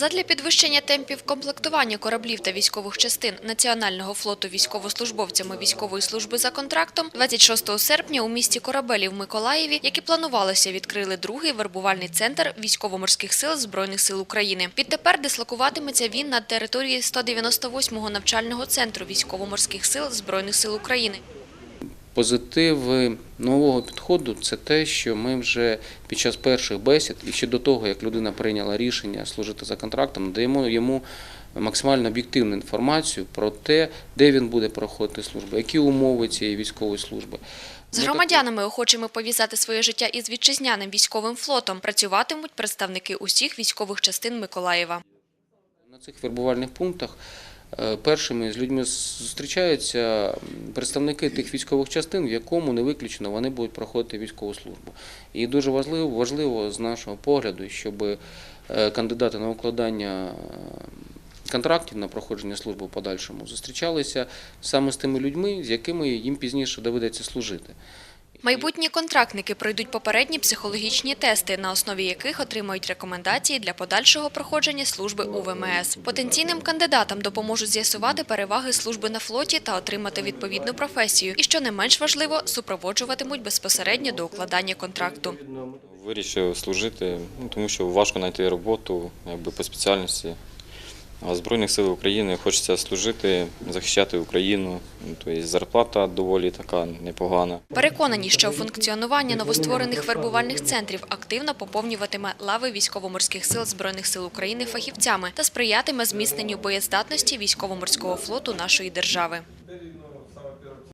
Задля підвищення темпів комплектування кораблів та військових частин Національного флоту військовослужбовцями військової служби за контрактом 26 серпня у місті Корабелі в Миколаєві, як і планувалося, відкрили другий вербувальний центр військово-морських сил Збройних сил України. Відтепер дислокуватиметься він на території 198-го навчального центру військово-морських сил Збройних сил України. Позитиви нового підходу це те, що ми вже під час перших бесід і ще до того, як людина прийняла рішення служити за контрактом, надаємо йому максимально об'єктивну інформацію про те, де він буде проходити службу, які умови цієї військової служби. З громадянами, охочими пов'язати своє життя із вітчизняним військовим флотом, працюватимуть представники усіх військових частин Миколаєва. На цих вербувальних пунктах першими з людьми зустрічаються представники тих військових частин, в якому не виключено вони будуть проходити військову службу. І дуже важливо, важливо з нашого погляду, щоб е, кандидати на укладання е, контрактів на проходження служби в подальшому зустрічалися саме з тими людьми, з якими їм пізніше доведеться служити. Майбутні контрактники пройдуть попередні психологічні тести, на основі яких отримають рекомендації для подальшого проходження служби у ВМС. Потенційним кандидатам допоможуть з'ясувати переваги служби на флоті та отримати відповідну професію. І що не менш важливо, супроводжуватимуть безпосередньо до укладання контракту. Вирішив служити, ну, тому що важко знайти роботу якби, по спеціальності. А Збройних сил України хочеться служити, захищати Україну. Ну, Тобто зарплата доволі така непогана. Переконані, що функціонування новостворених вербувальних центрів активно поповнюватиме лави військово-морських сил Збройних сил України фахівцями та сприятиме зміцненню боєздатності військово-морського флоту нашої держави.